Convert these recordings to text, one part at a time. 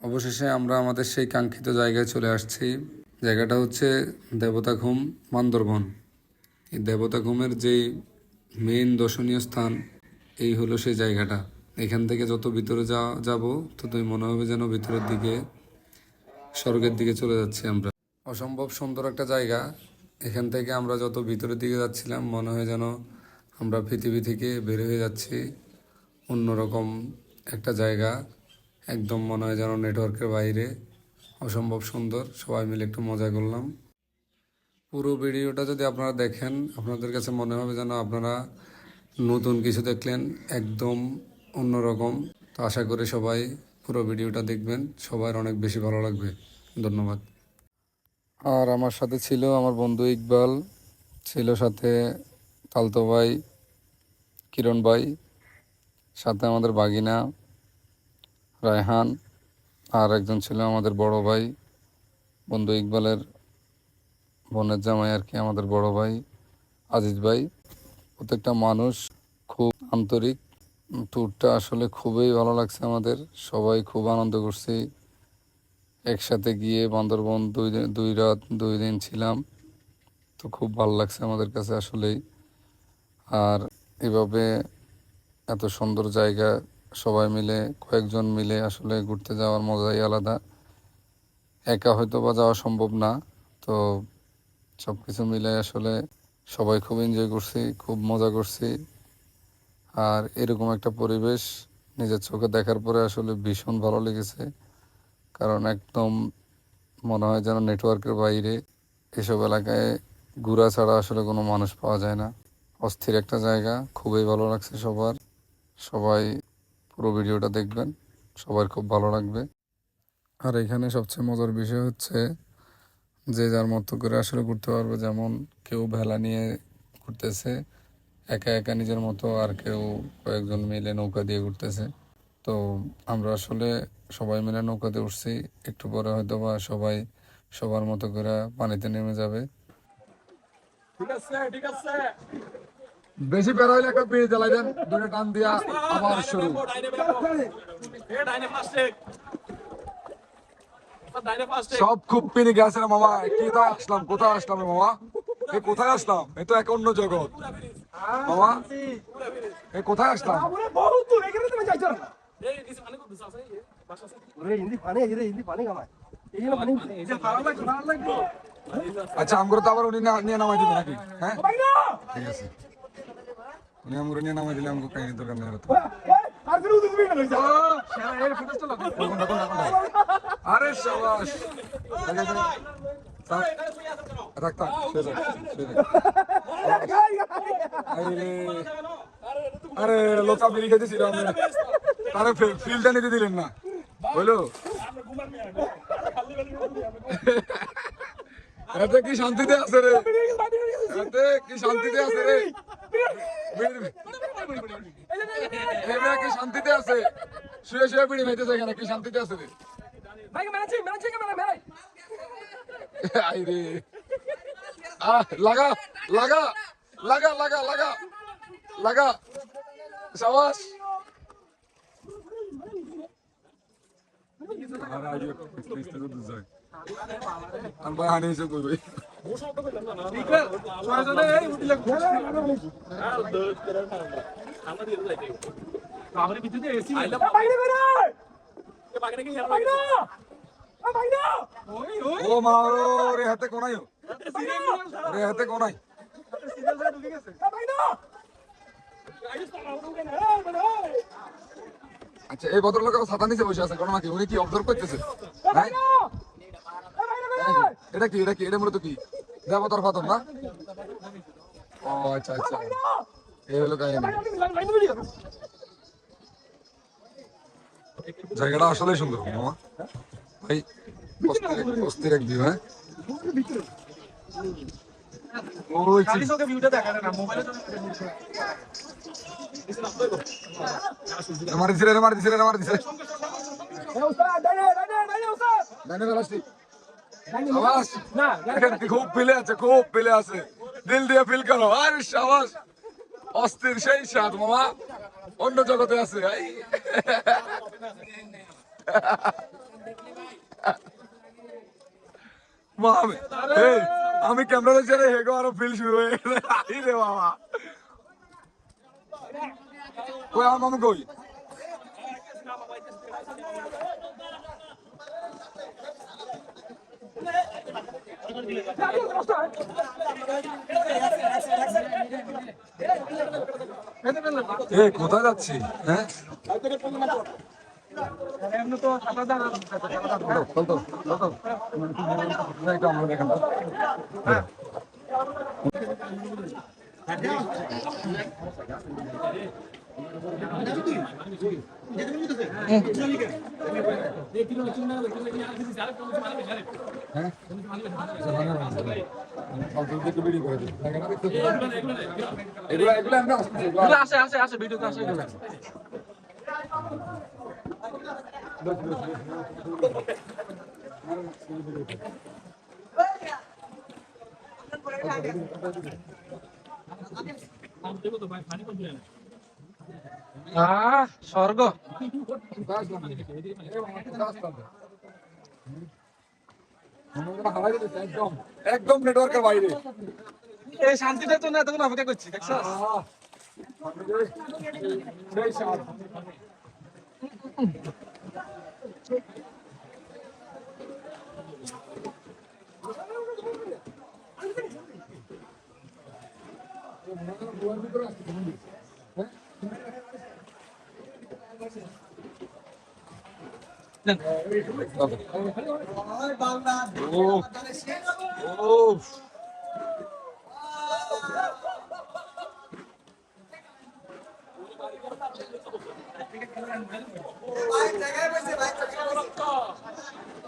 অবশেষে আমরা আমাদের সেই কাঙ্ক্ষিত জায়গায় চলে আসছি। জায়গাটা হচ্ছে দেবতাঘুম বান্দরবন। এই দেবতাঘুমের যেই মেইন দর্শনীয় স্থান, এই হলো সেই জায়গাটা। এখান থেকে যত ভিতরে যা, যাব, ততই মনে হবে যেন ভিতরের দিকে, স্বর্গের দিকে চলে যাচ্ছি আমরা। অসম্ভব সুন্দর একটা জায়গা। এখান থেকে আমরা যত ভিতরের দিকে যাচ্ছিলাম, মনে হয় যেন আমরা পৃথিবী থেকে বের হয়ে যাচ্ছি। অন্যরকম একটা জায়গা। একদম মনে হয় যেন নেটওয়ার্কের বাইরে। অসম্ভব সুন্দর, সবাই মিলে একটু মজা করলাম। পুরো ভিডিওটা যদি আপনারা দেখেন, আপনাদের কাছে মনে হবে যেন আপনারা নতুন কিছু দেখলেন, একদম অন্যরকম। তো আশা করি সবাই পুরো ভিডিওটা দেখবেন, সবার অনেক বেশি ভালো লাগবে। ধন্যবাদ। আর আমার সাথে ছিল আমার বন্ধু ইকবাল, ছিল সাথে তালতো ভাই, কিরণ ভাই, সাথে আমাদের বাগিনা। রায়হান আর একজন ছিল আমাদের বড় ভাই, বন্ধু ইকবালের বোনের জামাই আর কি আমাদের বড় ভাই আজিজ ভাই। প্রত্যেকটা মানুষ খুব আন্তরিক। ট্যুরটা আসলে খুবই ভালো লাগছে আমাদের। সবাই খুব আনন্দ করছি। একসাথে গিয়ে বান্দরবন দুই দিন, দুই রাত, দুই দিন ছিলাম। তো খুব ভালো লাগছে আমাদের কাছে আসলেই। আর এভাবে এত সুন্দর জায়গা সবাই মিলে, কয়েকজন মিলে আসলে ঘুরতে যাওয়ার মজাই আলাদা। একা হয়তো বা যাওয়া সম্ভব না, তো সব কিছু মিলে আসলে সবাই খুব এনজয় করছি, খুব মজা করছি। আর এরকম একটা পরিবেশ নিজের চোখে দেখার পরে আসলে ভীষণ ভালো লেগেছে। কারণ একদম মনে হয় যেন নেটওয়ার্কের বাইরে এসব এলাকায় ঘোরা ছাড়া আসলে কোনো মানুষ পাওয়া যায় না। অস্থির একটা জায়গা, খুবই ভালো লাগছে সবার। সবাই পুরো ভিডিওটা দেখবেন। সবার খুব ভালো লাগবে। আর এখানে সবচেয়ে মজার বিষয় হচ্ছে যে যার মতো করে আসলে ঘুরতে পারবে, যেমন কেউ ভেলা নিয়ে ঘুরতেছে, একা একা নিজের মতো আর কেউ কয়েকজন মিলে নৌকা দিয়ে ঘুরতেছে। তো আমরা আসলে সবাই মিলে নৌকাতে উঠছি, একটু পরে হয়তো বা সবাই সবার মতো করে পানিতে নেমে যাবে। বেশি বের হইলে একটা পেয়ে জ্বালাই দেন দুটো টান দিয়া আবার শুরু। সব খুব পিনে গেছে রে মামা, কোথায় আসলাম কোথায় আসলাম মামা? এ কোথায় আসলাম? এ তো এক অন্য জগৎ। মামা, এ কোথায় আসলাম? আচ্ছা আমগুলো তো আবার উনি নিয়ে নামাই দিবে নাকি? হ্যাঁ? ঠিক আছে। উনি আমগুলো নিয়ে নামাই দিলে আমগো কাহিনী দরকার নেই আর কোনটা, কোনটা? আরে সাবাস। থাক। থাক, ফিল্ডটা নিতে দিলেন না। বলো এতে কি শান্তিতে আছে রে? এতে কি শান্তিতে আছে রে? কি শান্তিতে আছে? শুয়ে শুয়ে বিড়ি খাইতেছে এখানে কি শান্তিতে আছে লাগা লাগা লাগা লাগা লাগা লাগা। সাবাস। আমি হানি হিসেবে ও রে হাতে কোনাই রে হাতে কোনাই। আচ্ছা এই ভদ্রলোক ছাতা নিচে বসে আছে কোনো নাকি উনি কি অবজার্ভ করতেছে? হ্যাঁ? এটা কি এটা কি এটা মূলত কি? দেবতার পাথর না? ও আচ্ছা আচ্ছা। এই হলো কাহিনী। জায়গাটা আসলে সুন্দর মামা। ভাই অস্থির এক- ভিউ হ্যাঁ? মারি দিছে রে মারি দিছে রে মারি দিছে এখানে খুব পিলে আছে খুব পিলে আছে। দিল দিয়ে ফিল করো। আরে সাবাস অস্থির সেই স্বাদ মামা। অন্য জগতে আছে। মা আমি আমি ক্যামেরা ছেড়ে হেগো আরও ফিল শুরু হয়ে গেছে আই রে বাবা। কই আমার মামা কই? এ কোথায় যাচ্ছি? হ্যাঁ আমরা দেখান তো। হ্যাঁ? অল্প একটু বিড়ি এগুলো এগুলো আমরা আসতেছি, এগুলো আসে আসে আসে ভিডিওতে আসে এগুলো আহ স্বর্গ। একদম নেটওয়ার্কের বাইরে। এই শান্তিটার জন্য এতক্ষণ অপেক্ষা করছি দেখছ? আহ, জায়গায় বসে ভাই জায়গায় দাদা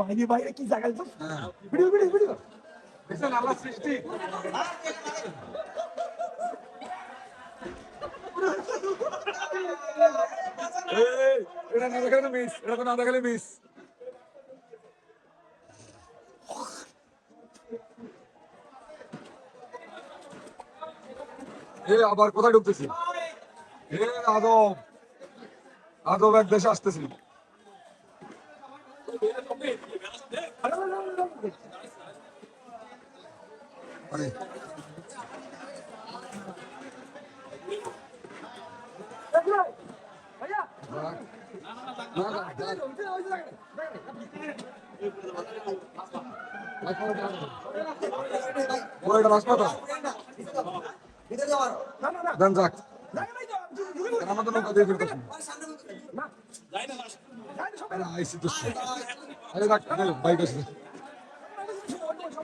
বাইরে বাইরে কি জায়গায় তো ভিডিও ভিডিও ভিডিও আল্লাহ সৃষ্টি। এটা না দেখালে মিস এটা তো না দেখালে মিস এ আবার কোথায় ঢুকতেছি? এ আদব। আদব এক দেশে আসতেছি যাক। আমাদের নৌকা দিয়ে ফিরতেছি আইসি তো। বাইক আছে